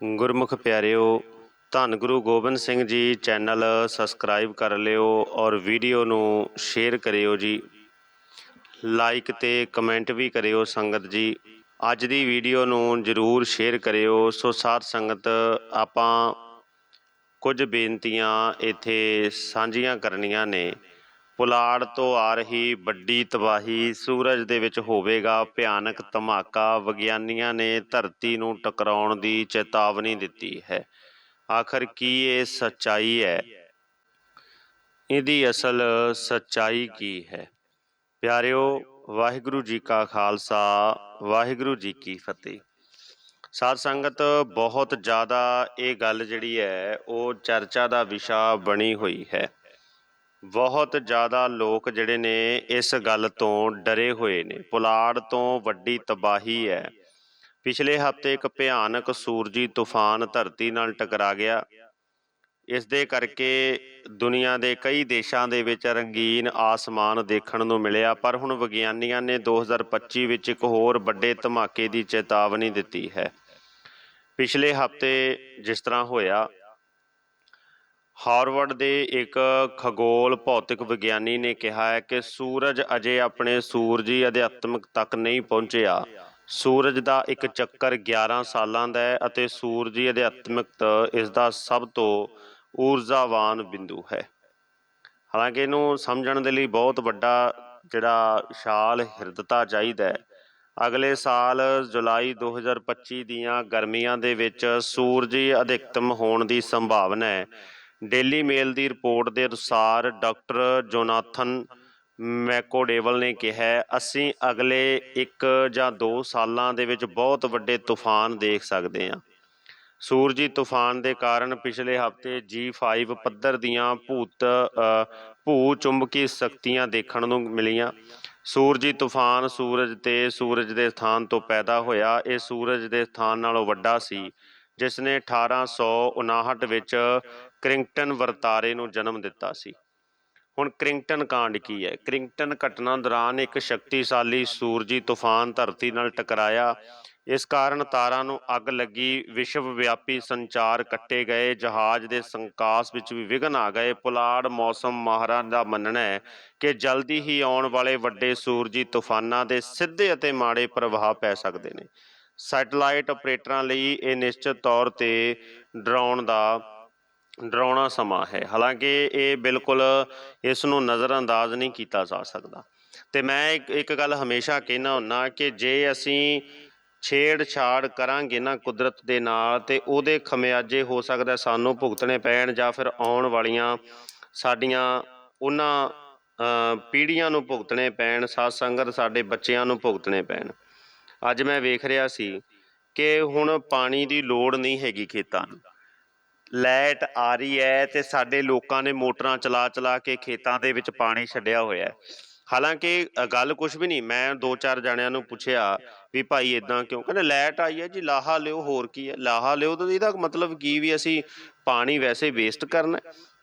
ਗੁਰਮੁਖ ਪਿਆਰਿਓ, ਧੰਨ Guru Gobind Singh ji channel subscribe ਕਰ ਲਿਓ ਔਰ ਵੀਡੀਓ ਨੂੰ ਸ਼ੇਅਰ ਕਰਿਓ ਜੀ। ਲਾਈਕ ਤੇ ਕਮੈਂਟ ਵੀ ਕਰਿਓ ਸੰਗਤ ਜੀ। ਅੱਜ ਦੀ ਵੀਡੀਓ ਨੂੰ ਜਰੂਰ ਸ਼ੇਅਰ ਕਰਿਓ। ਸੋ ਸਾਧ ਸੰਗਤ, ਆਪਾਂ ਕੁਝ ਬੇਨਤੀਆਂ ਇੱਥੇ ਸਾਂਝੀਆਂ ਕਰਨੀਆਂ ਨੇ। ਪੁਲਾੜ ਤੋਂ ਆ ਰਹੀ ਵੱਡੀ ਤਬਾਹੀ ਸੂਰਜ ਦੇ ਵਿੱਚ ਹੋਵੇਗਾ ਭਿਆਨਕ ਧਮਾਕਾ। ਵਿਗਿਆਨੀਆਂ ਨੇ ਧਰਤੀ ਨੂੰ ਟਕਰਾਉਣ ਦੀ ਚੇਤਾਵਨੀ ਦਿੱਤੀ ਹੈ। ਆਖਰ ਕੀ ਇਹ ਸੱਚਾਈ ਹੈ? ਇਹਦੀ ਅਸਲ ਸੱਚਾਈ ਕੀ ਹੈ? ਪਿਆਰਿਓ, ਵਾਹਿਗੁਰੂ ਜੀ ਕਾ ਖਾਲਸਾ, ਵਾਹਿਗੁਰੂ ਜੀ ਕੀ ਫਤਿਹ। ਸਾਧ ਸੰਗਤ, ਬਹੁਤ ਜ਼ਿਆਦਾ ਇਹ ਗੱਲ ਜਿਹੜੀ ਹੈ, ਉਹ ਚਰਚਾ ਦਾ ਵਿਸ਼ਾ ਬਣੀ ਹੋਈ ਹੈ। ਬਹੁਤ ਜ਼ਿਆਦਾ ਲੋਕ ਜਿਹੜੇ ਨੇ ਇਸ ਗੱਲ ਤੋਂ ਡਰੇ ਹੋਏ ਨੇ। ਪੁਲਾੜ ਤੋਂ ਵੱਡੀ ਤਬਾਹੀ ਹੈ। ਪਿਛਲੇ ਹਫ਼ਤੇ ਇੱਕ ਭਿਆਨਕ ਸੂਰਜੀ ਤੂਫਾਨ ਧਰਤੀ ਨਾਲ ਟਕਰਾ ਗਿਆ। ਇਸ ਦੇ ਕਰਕੇ ਦੁਨੀਆ ਦੇ ਕਈ ਦੇਸ਼ਾਂ ਦੇ ਵਿੱਚ ਰੰਗੀਨ ਆਸਮਾਨ ਦੇਖਣ ਨੂੰ ਮਿਲਿਆ, ਪਰ ਹੁਣ ਵਿਗਿਆਨੀਆਂ ਨੇ 2025 ਵਿੱਚ ਇੱਕ ਹੋਰ ਵੱਡੇ ਧਮਾਕੇ ਦੀ ਚੇਤਾਵਨੀ ਦਿੱਤੀ ਹੈ। ਪਿਛਲੇ ਹਫ਼ਤੇ ਜਿਸ ਤਰ੍ਹਾਂ ਹੋਇਆ ਹਾਰਵਰਡ ਦੇ ਇੱਕ ਖਗੋਲ ਭੌਤਿਕ ਵਿਗਿਆਨੀ ਨੇ ਕਿਹਾ ਹੈ ਕਿ ਸੂਰਜ ਅਜੇ ਆਪਣੇ ਸੂਰਜੀ ਅਧਿਆਤਮਕ ਤੱਕ ਨਹੀਂ ਪਹੁੰਚਿਆ। ਸੂਰਜ ਦਾ ਇੱਕ ਚੱਕਰ 11 ਸਾਲਾਂ ਦਾ ਹੈ ਅਤੇ ਸੂਰਜੀ ਅਧਿਆਤਮਿਕ ਇਸ ਦਾ ਸਭ ਤੋਂ ਊਰਜਾਵਾਨ ਬਿੰਦੂ ਹੈ। ਹਾਲਾਂਕਿ ਇਹਨੂੰ ਸਮਝਣ ਦੇ ਲਈ ਬਹੁਤ ਵੱਡਾ ਜਿਹੜਾ ਸ਼ਾਲ ਹਿਰਦਤਾ ਚਾਹੀਦਾ ਹੈ। ਅਗਲੇ ਸਾਲ ਜੁਲਾਈ 2025 ਦੀਆਂ ਗਰਮੀਆਂ ਦੇ ਵਿੱਚ ਸੂਰਜੀ ਅਧਿਕਤਮ ਹੋਣ ਦੀ ਸੰਭਾਵਨਾ ਹੈ। ਡੇਲੀ ਮੇਲ ਦੀ ਰਿਪੋਰਟ ਦੇ ਅਨੁਸਾਰ ਡਾਕਟਰ ਜੋਨਾਥਨ ਮੈਕੋਡੇਵਲ ਨੇ ਕਿਹਾ, ਅਸੀਂ ਅਗਲੇ 1 ਜਾਂ 2 ਸਾਲਾਂ ਦੇ ਵਿੱਚ ਬਹੁਤ ਵੱਡੇ ਤੂਫਾਨ ਦੇਖ ਸਕਦੇ ਹਾਂ। ਸੂਰਜੀ ਤੂਫਾਨ ਦੇ ਕਾਰਨ ਪਿਛਲੇ ਹਫ਼ਤੇ G5 ਪੱਧਰ ਦੀਆਂ ਭੂਤ ਭੂ ਚੁੰਬਕੀ ਸ਼ਕਤੀਆਂ ਦੇਖਣ ਨੂੰ ਮਿਲੀਆਂ। ਸੂਰਜੀ ਤੂਫਾਨ ਸੂਰਜ ਤੇ ਸੂਰਜ ਦੇ ਸਥਾਨ ਤੋਂ ਪੈਦਾ ਹੋਇਆ। ਇਹ ਸੂਰਜ ਦੇ ਸਥਾਨ ਨਾਲੋਂ ਵੱਡਾ ਸੀ। ਜਿਸ ਨੇ 1859 ਵਿੱਚ ਕ੍ਰਿੰਗਟਨ ਵਰਤਾਰੇ ਨੂੰ ਜਨਮ ਦਿੱਤਾ ਸੀ। ਹੁਣ ਕ੍ਰਿੰਗਟਨ ਕਾਂਡ ਕੀ ਹੈ? ਕ੍ਰਿੰਗਟਨ ਘਟਨਾ ਦੌਰਾਨ ਇੱਕ ਸ਼ਕਤੀਸ਼ਾਲੀ ਸੂਰਜੀ ਤੂਫਾਨ ਧਰਤੀ ਨਾਲ ਟਕਰਾਇਆ। ਇਸ ਕਾਰਨ ਤਾਰਾਂ ਨੂੰ ਅੱਗ ਲੱਗੀ, ਵਿਸ਼ਵ ਵਿਆਪੀ ਸੰਚਾਰ ਕੱਟੇ ਗਏ, ਜਹਾਜ਼ ਦੇ ਸੰਕਾਸ ਵਿੱਚ ਵੀ ਵਿਘਨ ਆ ਗਏ। ਪੁਲਾੜ ਮੌਸਮ ਮਾਹਰਾਂ ਦਾ ਮੰਨਣਾ ਹੈ ਕਿ ਜਲਦੀ ਹੀ ਆਉਣ ਵਾਲੇ ਵੱਡੇ ਸੂਰਜੀ ਤੂਫਾਨਾਂ ਦੇ ਸਿੱਧੇ ਅਤੇ ਮਾੜੇ ਪ੍ਰਭਾਵ ਪੈ ਸਕਦੇ ਨੇ। ਸੈਟਲਾਈਟ ਆਪਰੇਟਰਾਂ ਲਈ ਇਹ ਨਿਸ਼ਚਿਤ ਤੌਰ ਤੇ ਡਰਾਉਣ ਦਾ ਡਰਾਉਣਾ ਸਮਾਂ ਹੈ। ਹਾਲਾਂਕਿ ਇਹ ਬਿਲਕੁਲ ਇਸ ਨੂੰ ਨਜ਼ਰਅੰਦਾਜ਼ ਨਹੀਂ ਕੀਤਾ ਜਾ ਸਕਦਾ। ਤੇ ਮੈਂ ਇੱਕ ਗੱਲ ਹਮੇਸ਼ਾ ਕਹਿਣਾ ਹੁੰਨਾ ਕਿ ਜੇ ਅਸੀਂ ਛੇੜਛਾੜ ਕਰਾਂਗੇ ਨਾ ਕੁਦਰਤ ਦੇ ਨਾਲ ਤੇ ਉਹਦੇ ਖਮਿਆਜੇ ਹੋ ਸਕਦਾ ਸਾਨੂੰ ਭੁਗਤਣੇ ਪੈਣ ਜਾਂ ਫਿਰ ਆਉਣ ਵਾਲੀਆਂ ਸਾਡੀਆਂ ਉਹਨਾਂ ਪੀੜ੍ਹੀਆਂ ਨੂੰ ਭੁਗਤਣੇ ਪੈਣ, ਸਾਧ ਸੰਗਤ ਸਾਡੇ ਬੱਚਿਆਂ ਨੂੰ ਭੁਗਤਣੇ ਪੈਣ। ਅੱਜ ਮੈਂ ਵੇਖ ਰਿਹਾ ਸੀ ਕਿ ਹੁਣ ਪਾਣੀ ਦੀ ਲੋੜ ਨਹੀਂ ਹੈਗੀ ਖੇਤਾਂ ਨੂੰ। ਲਾਈਟ ਆ ਰਹੀ ਹੈ ਤੇ ਸਾਡੇ ਲੋਕਾਂ ਨੇ ਮੋਟਰਾਂ ਚਲਾ ਚਲਾ ਕੇ ਖੇਤਾਂ ਦੇ ਵਿੱਚ ਪਾਣੀ ਛੱਡਿਆ ਹੋਇਆ ਹੈ। ਹਾਲਾਂਕਿ ਗੱਲ ਕੁਝ ਵੀ ਨਹੀਂ, ਮੈਂ ਦੋ ਚਾਰ ਜਣਿਆਂ ਨੂੰ ਪੁੱਛਿਆ ਵੀ ਭਾਈ ਇਦਾਂ ਕਿਉਂ? ਕਹਿੰਦੇ ਲਾਈਟ ਆਈ ਹੈ ਜੀ, ਲਾਹਾ ਲਿਓ, ਹੋਰ ਕੀ ਹੈ? ਲਾਹਾ ਲਿਓ ਤਾਂ ਇਹਦਾ ਮਤਲਬ ਕੀ ਵੀ ਅਸੀਂ ਪਾਣੀ ਵੈਸੇ ਵੇਸਟ ਕਰਨਾ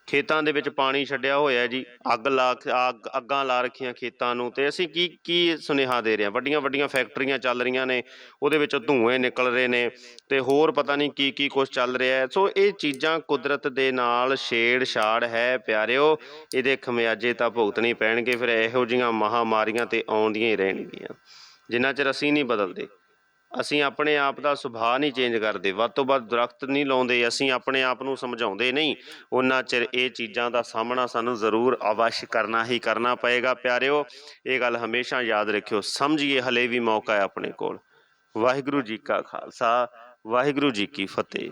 ਖੇਤਾਂ ਦੇ ਵਿੱਚ ਪਾਣੀ ਛੱਡਿਆ ਹੋਇਆ ਜੀ, ਅੱਗ ਲਾ ਅੱਗ, ਅੱਗਾਂ ਲਾ ਰੱਖੀਆਂ ਖੇਤਾਂ ਨੂੰ ਤੇ ਅਸੀਂ ਕੀ ਕੀ ਸੁਨੇਹਾ ਦੇ ਰਹੇ ਹਾਂ? ਵੱਡੀਆਂ ਵੱਡੀਆਂ ਫੈਕਟਰੀਆਂ ਚੱਲ ਰਹੀਆਂ ਨੇ, ਉਹਦੇ ਵਿੱਚ ਧੂਏ ਨਿਕਲ ਰਹੇ ਨੇ ਤੇ ਹੋਰ ਪਤਾ ਨਹੀਂ ਕੀ ਕੀ ਕੁਝ ਚੱਲ ਰਿਹਾ ਹੈ। ਸੋ ਇਹ ਚੀਜ਼ਾਂ ਕੁਦਰਤ ਦੇ ਨਾਲ ਛੇੜ ਛਾੜ ਹੈ ਪਿਆਰਿਓ, ਇਹਦੇ ਖਮਿਆਜੇ ਤਾਂ ਭੁਗਤਣੇ ਪੈਣਗੇ, ਫਿਰ ਇਹੋ ਜਿਹੀਆਂ ਮਹਾਮਾਰੀਆਂ ਤੇ ਆਉਂਦੀਆਂ ਹੀ ਰਹਿਣਗੀਆਂ। ਜਿੰਨਾ ਚਿਰ ਅਸੀਂ ਨਹੀਂ ਬਦਲਦੇ ਅਸੀਂ ਆਪਣੇ ਆਪ ਦਾ ਸੁਭਾਅ ਨਹੀਂ ਚੇਂਜ ਕਰਦੇ, ਵੱਧ ਤੋਂ ਵੱਧ ਦਰਖਤ ਨਹੀਂ ਲਾਉਂਦੇ, ਅਸੀਂ ਆਪਣੇ ਆਪ ਨੂੰ ਸਮਝਾਉਂਦੇ ਨਹੀਂ। ਉਹਨਾਂ ਚਿਰ ਇਹ ਚੀਜ਼ਾਂ ਦਾ ਸਾਹਮਣਾ ਸਾਨੂੰ ਜ਼ਰੂਰ ਅਵਸ਼ ਕਰਨਾ ਹੀ ਕਰਨਾ ਪਏਗਾ। ਪਿਆਰਿਓ, ਇਹ ਗੱਲ ਹਮੇਸ਼ਾ ਯਾਦ ਰੱਖਿਓ, ਸਮਝੀਏ ਹਲੇ ਵੀ ਮੌਕਾ ਹੈ ਆਪਣੇ ਕੋਲ। ਵਾਹਿਗੁਰੂ ਜੀ ਕਾ ਖਾਲਸਾ, ਵਾਹਿਗੁਰੂ ਜੀ ਕੀ ਫਤਿਹ।